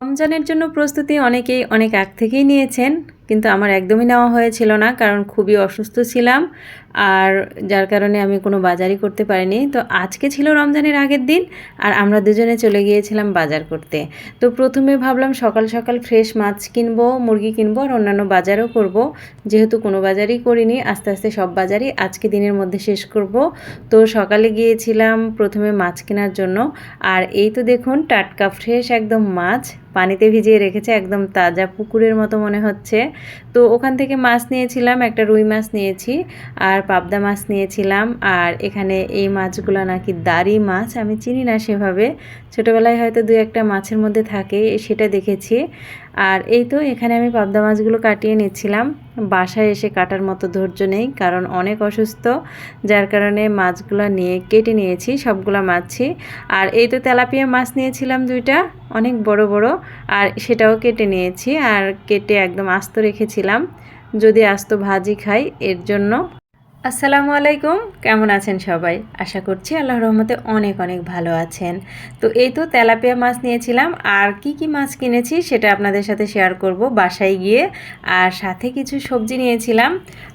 রমজানের জন্য প্রস্তুতি অনেকেই অনেক আগ থেকেই নিয়েছেন। কিন্তু আমার একদমই নেওয়া হয়েছিল না, কারণ খুবই অসুস্থ ছিলাম আর যার কারণে আমি কোনো বাজারই করতে পারিনি। তো আজকে ছিল রমজানের আগের দিন আর আমরা দুজনে চলে গিয়েছিলাম বাজার করতে। তো প্রথমে ভাবলাম সকাল সকাল ফ্রেশ মাছ কিনবো, মুরগি কিনবো আর অন্যান্য বাজারও করব। যেহেতু কোনো বাজারই করিনি, আস্তে আস্তে সব বাজারই আজকে দিনের মধ্যে শেষ করব। তো সকালে গিয়েছিলাম প্রথমে মাছ কেনার জন্য আর এই তো দেখুন টাটকা ফ্রেশ একদম মাছ, পানিতে ভিজিয়ে রেখেছে একদম তাজা পুকুরের মতো মনে হচ্ছে। তো ওখান থেকে মাছ নিয়েছিলাম, একটা রুই মাছ নিয়েছি আর পাবদা মাছ নিয়েছিলাম আর এখানে এই মাছগুলো নাকি দাড়ি মাছ, আমি চিনি না সেভাবে। ছোটোবেলায় হয়তো দু একটা মাছের মধ্যে থাকে, সেটা দেখেছি। আর এই তো এখানে আমি পাবদা মাছগুলো কাটিয়ে নিচ্ছিলাম। বাসায় এসে কাটার মতো ধৈর্য নেই, কারণ অনেক অসুস্থ, যার কারণে মাছগুলো নিয়ে কেটে নিয়েছি, সবগুলো মাছছি আর এই তো তেলাপিয়া মাছ নিয়েছিলাম দুইটা, অনেক বড় বড়, আর সেটাও কেটে নিয়েছি, আর কেটে একদম আস্ত রেখেছিলাম। যদি আস্ত ভাজি খাই, এর জন্য আসসালামু আলাইকুম। কেমন আছেন সবাই? আশা করছি আল্লাহ রহমতে অনেক অনেক ভালো আছেন। তো এই তো তেলাপিয়া মাছ নিয়েছিলাম। আর কি কি মাছ কিনেছি সেটা আপনাদের সাথে শেয়ার করব বাসায় গিয়ে। আর সাথে কিছু সবজি নিয়েছিলাম।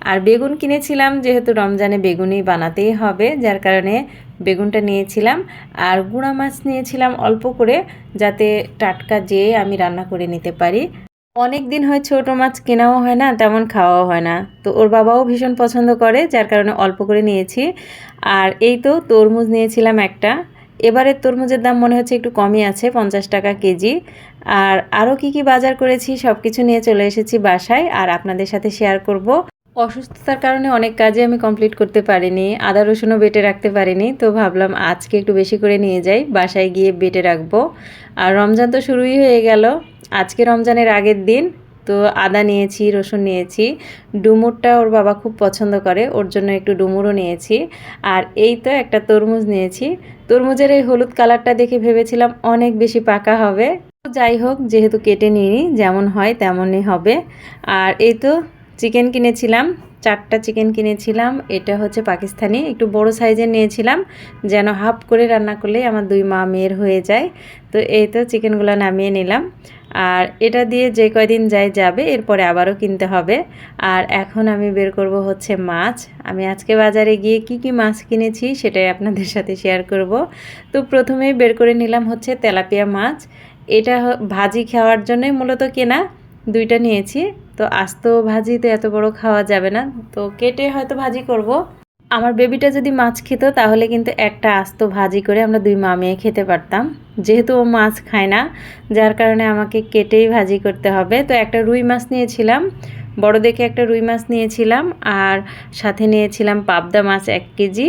আর বেগুন কিনেছিলাম, যেহেতু রমজানে বেগুনই বানাতেই হবে, যার কারণে বেগুনটা নিয়েছিলাম। আর গুঁড়া মাছ নিয়েছিলাম অল্প করে, যাতে টাটকা যেয়ে আমি রান্না করে নিতে পারি। অনেক দিন হয় ছোট মাছ কেনাও হয় না, তেমন খাওয়াও হয় না। তো ওর বাবাও ভীষণ পছন্দ করে, যার কারণে অল্প করে নিয়েছি। আর এই তো তরমুজ নিয়েছিলাম একটা। এবারের তরমুজের দাম মনে হচ্ছে একটু কমই আছে, পঞ্চাশ টাকা কেজি। আর আরও কি কি বাজার করেছি সব কিছু নিয়ে চলে এসেছি বাসায়, আর আপনাদের সাথে শেয়ার করব। অসুস্থতার কারণে অনেক কাজে আমি কমপ্লিট করতে পারিনি, আদা রসুনও বেটে রাখতে পারিনি। তো ভাবলাম আজকে একটু বেশি করে নিয়ে যাই, বাসায় গিয়ে বেটে রাখব। আর রমজান তো শুরুই হয়ে গেল। আজকে রমজানের আগের দিন তো আদা নিয়েছি, রসুন নিয়েছি। ডুমুরটা ওর বাবা খুব পছন্দ করে, ওর জন্য একটু ডুমুরও নিয়েছি। আর এই তো একটা তরমুজ নিয়েছি। তরমুজের এই হলুদ কালারটা দেখে ভেবেছিলাম অনেক বেশি পাকা হবে। যাই হোক, যেহেতু কেটে নিই যেমন হয় তেমনই হবে। আর এই তো চিকেন কিনেছিলাম। চারটা চিকেন কিনেছিলাম। এটা হচ্ছে পাকিস্তানি। একটু বড় সাইজের নিয়েছিলাম, যেন হাফ করে রান্না করলে আমার দুই মা মেয়ের হয়ে যায়। তো এই তো চিকেনগুলো নামিয়ে নিলাম। আর এটা দিয়ে যে কয়দিন যাই যাবে, এরপরে আবারও কিনতে হবে। আর এখন আমি বের করব হচ্ছে মাছ। আমি আজকে বাজারে গিয়ে কি কি মাছ কিনেছি, সেটাই আপনাদের সাথে শেয়ার করব। তো প্রথমেই বের করে নিলাম হচ্ছে তেলাপিয়া মাছ। এটা ভাজি খাওয়ার জন্যই মূলত কেনা। দুইটা নিয়েছি। তো আস্ত ভাজি তো এত বড় খাওয়া যাবে না। তো কেটে হয়তো ভাজি করব। আমার বেবিটা যদি মাছ খেত, তাহলে কিন্তু একটা আস্ত ভাজি করে আমরা দুই মা মেয়ে খেতে পারতাম। যেহেতু ও মাছ খায় না, যার কারণে আমাকে কেটেই ভাজি করতে হবে। তো একটা রুই মাছ নিয়েছিলাম, বড় দেখে একটা রুই মাছ নিয়েছিলাম, আর সাথে নিয়েছিলাম পাবদা মাছ এক কেজি।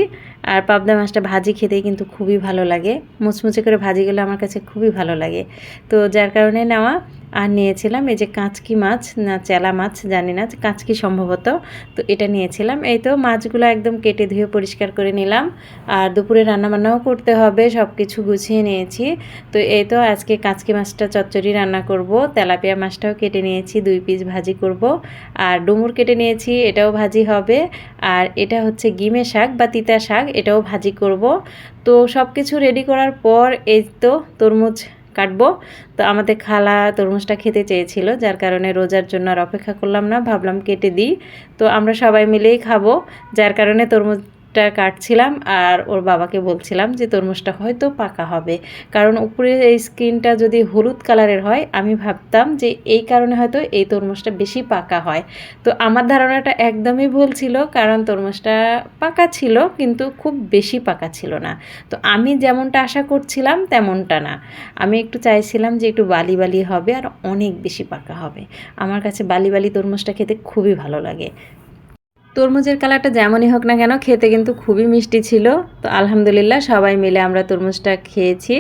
আর পাবদা মাছটা ভাজি খেতেই কিন্তু খুবই ভালো লাগে। মুচমুচে করে ভাজিগুলো আমার কাছে খুবই ভালো লাগে। তো যার কারণে নেওয়া আর নিয়েছিলাম এই যে কাঁচকি মাছ না চেলা মাছ, জানি না, কাঁচকি সম্ভবত। তো এটা নিয়েছিলাম। এই তো মাছগুলো একদম কেটে ধুয়ে পরিষ্কার করে নিলাম। আর দুপুরে রান্নাবান্নাও করতে হবে সব কিছু গুছিয়ে নিয়েছি। তো এই তো আজকে কাঁচকি মাছটা চচ্চড়ি রান্না করব। তেলাপিয়া মাছটাও কেটে নিয়েছি, দুই পিস ভাজি করব। আর ডুমুর কেটে নিয়েছি, এটাও ভাজি হবে। আর এটা হচ্ছে গিমে শাক বা তিতা শাক এটাও ভাজি করব। তো সব কিছু রেডি করার পর এই তো তরমুজ কাটবো। তো আমাদের খালা তরমুজটা খেতে চেয়েছিল, যার কারণে রোজার জন্য আর অপেক্ষা করলাম না, ভাবলাম কেটে দিই। তো আমরা সবাই মিলেই খাব, যার কারণে তরমুজ তরমুজটা কাটছিলাম আর ওর বাবাকে বলছিলাম যে তরমুজটা হয়তো পাকা হবে। কারণ উপরে এই স্কিনটা যদি হলুদ কালারের হয়, আমি ভাবতাম যে এই কারণে হয়তো এই তরমুজটা বেশি পাকা হয়। তো আমার ধারণাটা একদমই ভুল ছিল, কারণ তরমুজটা পাকা ছিল কিন্তু খুব বেশি পাকা ছিল না। তো আমি যেমনটা আশা করছিলাম তেমনটা না। আমি একটু চাইছিলাম যে একটু বালি বালি হবে আর অনেক বেশি পাকা হবে। আমার কাছে বালি বালি তরমুজটা খেতে খুবই ভালো লাগে। তরমুজের কালারটা যেমনই হোক না কেন খেতে কিন্তু খুবই মিষ্টি ছিল। তো আলহামদুলিল্লাহ সবাই মিলে আমরা তরমুজটা খেয়েছি।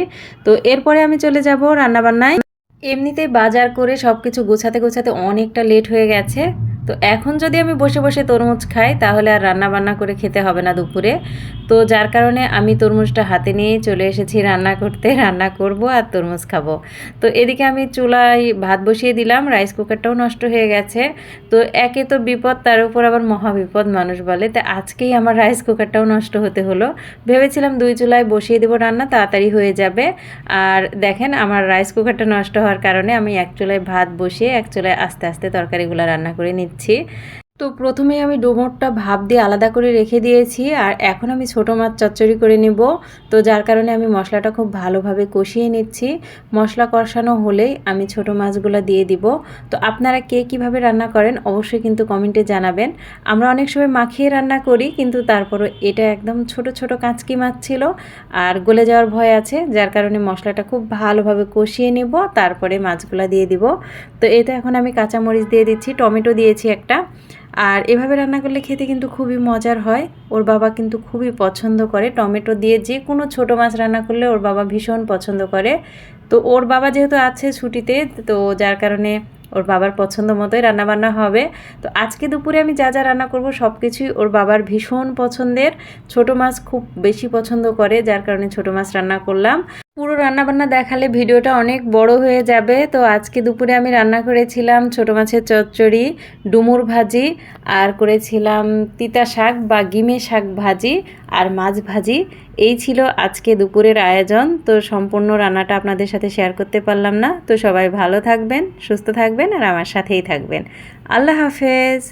তো এরপরে আমি চলে যাব রান্নাবান্নায়। এমনিতে বাজার করে সব কিছু গোছাতে গোছাতে অনেকটা লেট হয়ে গেছে। তো এখন যদি আমি বসে বসে তরমুজ খাই, তাহলে আর রান্না বান্না করে খেতে হবে না দুপুরে। তো যার কারণে আমি তরমুজটা হাতে নিয়ে চলে এসেছি রান্না করতে, রান্না করব আর তরমুজ খাব। তো এদিকে আমি চুলায় ভাত বসিয়ে দিলাম রাইস কুকারটাও নষ্ট হয়ে গেছে। তো একে তো বিপদ, তার উপর আবার মহা বিপদ মানুষ বলে। তো আজকেই আমার রাইস কুকারটাও নষ্ট হতে হলো। ভেবেছিলাম দুই চুলায় বসিয়ে দেবো রান্না, তাড়াতাড়ি হয়ে যাবে। আর দেখেন, আমার রাইস কুকারটা নষ্ট হওয়ার কারণে আমি এক চুলায় ভাত বসিয়ে, এক চুলায় আস্তে আস্তে তরকারিগুলো রান্না করে নিচ্ছি। છે. তো প্রথমেই আমি ডুমোরটা ভাপ দিয়ে আলাদা করে রেখে দিয়েছি, আর এখন আমি ছোটো মাছ চচ্চড়ি করে নিব। তো যার কারণে আমি মশলাটা খুব ভালোভাবে কষিয়ে নিচ্ছি। মশলা কষানো হলেই আমি ছোটো মাছগুলো দিয়ে দিব। তো আপনারা কে কীভাবে রান্না করেন অবশ্যই কিন্তু কমেন্টে জানাবেন। আমরা অনেক সময় মাখিয়ে রান্না করি, কিন্তু তারপরও এটা একদম ছোট ছোট কাঁচকি মাছ ছিল, আর গলে যাওয়ার ভয় আছে, যার কারণে মশলাটা খুব ভালোভাবে কষিয়ে নেব, তারপরে মাছগুলো দিয়ে দিব। তো এতে এখন আমি কাঁচামরিচ দিয়ে দিচ্ছি, টমেটো দিয়েছি একটা আর এভাবে রান্না করলে খেতে কিন্তু খুবই মজার হয়। ওর বাবা কিন্তু খুবই পছন্দ করে টমেটো দিয়ে যে কোনো ছোটো মাছ রান্না করলে ওর বাবা ভীষণ পছন্দ করে। তো ওর বাবা যেহেতু আছে ছুটিতে, তো যার কারণে ওর বাবার পছন্দ মতোই রান্নাবান্না হবে। তো আজকে দুপুরে আমি যা যা রান্না করব সব কিছুই ওর বাবার ভীষণ পছন্দের। ছোট মাছ খুব বেশি পছন্দ করে, যার কারণে ছোট মাছ রান্না করলাম। রান্নাবান্না দেখালে ভিডিওটা অনেক বড় হয়ে যাবে। তো আজকে দুপুরে আমি রান্না করেছিলাম ছোট মাছের চচ্চড়ি, ডুমুর ভাজি, আর করেছিলাম তিতা শাক বা গিমে শাক ভাজি আর মাছ ভাজি। এই ছিল আজকে দুপুরের আয়োজন। তো সম্পূর্ণ রান্নাটা আপনাদের সাথে শেয়ার করতে পারলাম না। তো সবাই ভালো থাকবেন, সুস্থ থাকবেন আর আমার সাথেই থাকবেন। আল্লাহ হাফেজ।